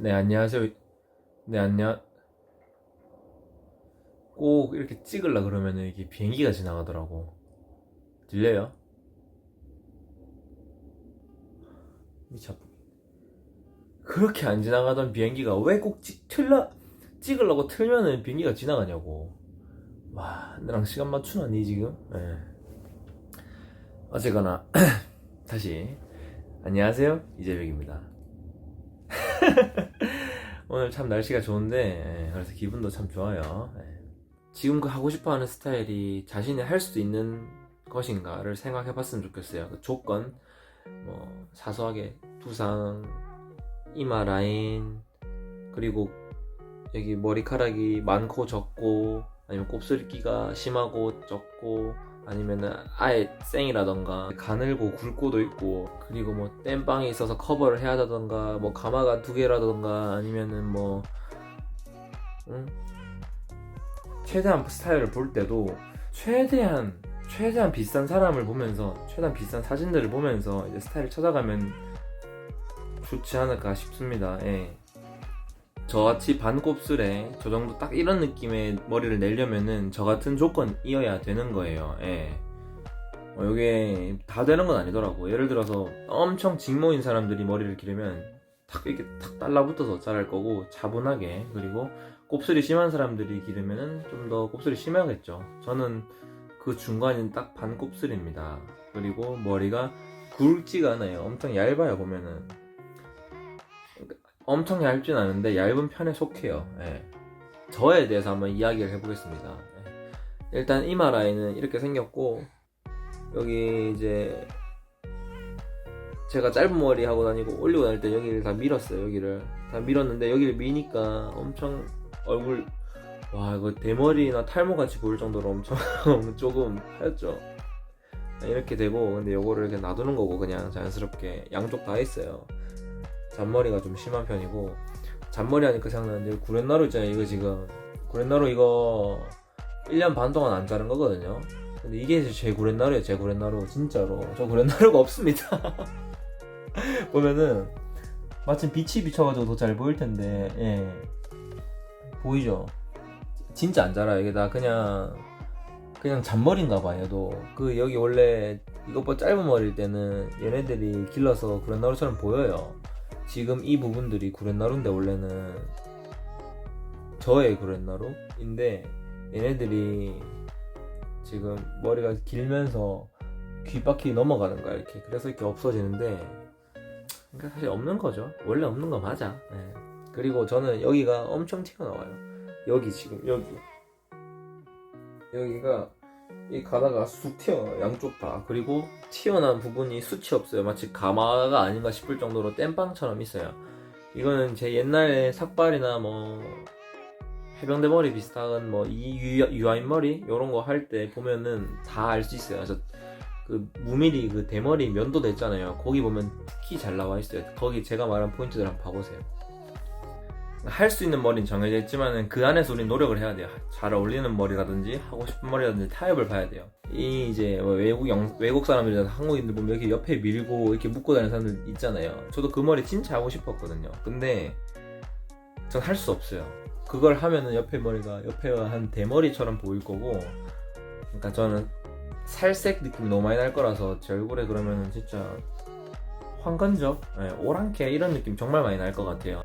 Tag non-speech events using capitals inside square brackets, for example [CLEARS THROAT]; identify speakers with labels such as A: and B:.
A: 네, 안녕하세요. 네, 안녕. 꼭 이렇게 찍으려 그러면은 이게 비행기가 지나가더라고. 들려요? 미쳤. 그렇게 안 지나가던 비행기가 왜 꼭 찍, 틀려, 찍으려고 틀면은 비행기가 지나가냐고. 와, 너랑 시간 맞추나, 니 지금? 예. 어쨌거나, [CLEARS THROAT] 다시. 안녕하세요. 이재백입니다. [LAUGHS] 오늘 참 날씨가 좋은데 예, 그래서 기분도 참 좋아요. 예. 지금 그 하고 싶어하는 스타일이 자신이 할 수 있는 것인가를 생각해봤으면 좋겠어요. 그 조건 뭐 사소하게 두상, 이마 라인 그리고 여기 머리카락이 많고 적고 아니면 곱슬기가 심하고 적고 아니면은 아예 생이라던가 가늘고 굵고도 있고 그리고 뭐 땜빵이 있어서 커버를 해야 하던가 뭐 가마가 두 개라던가 아니면은 뭐 응? 최대한 스타일을 볼 때도 최대한 최대한 비싼 사람을 보면서 최대한 비싼 사진들을 보면서 이제 스타일을 찾아가면 좋지 않을까 싶습니다. 예. 저같이 반곱슬에 저 정도 딱 이런 느낌의 머리를 내려면은 저 같은 조건이어야 되는 거예요. 예. 어, 이게 다 되는 건 아니더라고. 예를 들어서 엄청 직모인 사람들이 머리를 기르면 탁 이렇게 탁 달라붙어서 자랄 거고 차분하게 그리고 곱슬이 심한 사람들이 기르면은 좀 더 곱슬이 심하겠죠. 저는 그 중간인 딱 반 곱슬입니다. 그리고 머리가 굵지가 않아요. 엄청 얇아요 보면은. 엄청 얇진 않은데 얇은 편에 속해요. 예. 저에 대해서 한번 이야기를 해보겠습니다. 예. 일단 이마 라인은 이렇게 생겼고 여기 이제 제가 짧은 머리 하고 다니고 올리고 다닐 때 여기를 다 밀었어요. 여기를 다 밀었는데 여기를 미니까 엄청 얼굴 와 이거 대머리나 탈모 같이 보일 정도로 엄청 [LAUGHS] 조금 하였죠. 이렇게 되고 근데 요거를 이렇게 놔두는 거고 그냥 자연스럽게 양쪽 다 했어요. 잔머리가 좀 심한 편이고 잔머리 하니까 생각나는데 구렛나루 있잖아요 이거 지금. 구렛나루 이거 1년 반 동안 안 자른 거거든요. 근데 이게 제 구렛나루예요 제 구렛나루 진짜로. 저 구렛나루가 [LAUGHS] 없습니다. [LAUGHS] 보면은 마침 빛이 비쳐가지고 더 잘 보일 텐데 예. 보이죠? 진짜 안 자라요. 이게 다 그냥 그냥 잔머리인가 봐요 얘도 그 여기 원래 이것보다 짧은 머리일 때는 얘네들이 길러서 구렛나루처럼 보여요 지금 이 부분들이 구렛나루인데 원래는 저의 구렛나루인데 얘네들이 지금 머리가 길면서 귓바퀴 넘어가는 거야 이렇게. 그래서 이렇게 없어지는데 그러니까 사실 없는 거죠. 원래 없는 거 맞아. 예. 그리고 저는 여기가 엄청 튀어나와요. 여기 지금 여기. 여기가 이 가다가 쑥 튀어나와요 양쪽 다. 그리고 튀어나온 부분이 수치 없어요. 마치 가마가 아닌가 싶을 정도로 땜빵처럼 있어요. 이거는 제 옛날에 삭발이나 뭐 해병대 머리 비슷한 뭐 이 유아인 머리 이런 거 할 때 보면은 다 알 수 있어요. 그래서 그 무미리 그 대머리 면도 됐잖아요. 거기 보면 특히 잘 나와 있어요. 거기 제가 말한 포인트들 한번 봐보세요 할 수 있는 머리는 정해져 있지만은 그 안에서 우리 노력을 해야 돼요. 잘 어울리는 머리라든지 하고 싶은 머리라든지 타협을 봐야 돼요. 이 이제 뭐 외국 영, 외국 사람들이나 한국인들 보면 이렇게 옆에 밀고 이렇게 묶고 다니는 사람들 있잖아요. 저도 그 머리 진짜 하고 싶었거든요. 근데 전 할 수 없어요. 그걸 하면은 옆에 머리가 옆에가 한 대머리처럼 보일 거고, 그러니까 저는 살색 느낌이 너무 많이 날 거라서 제 얼굴에 그러면은 진짜 황건적, 네, 오랑캐 이런 느낌 정말 많이 날 것 같아요.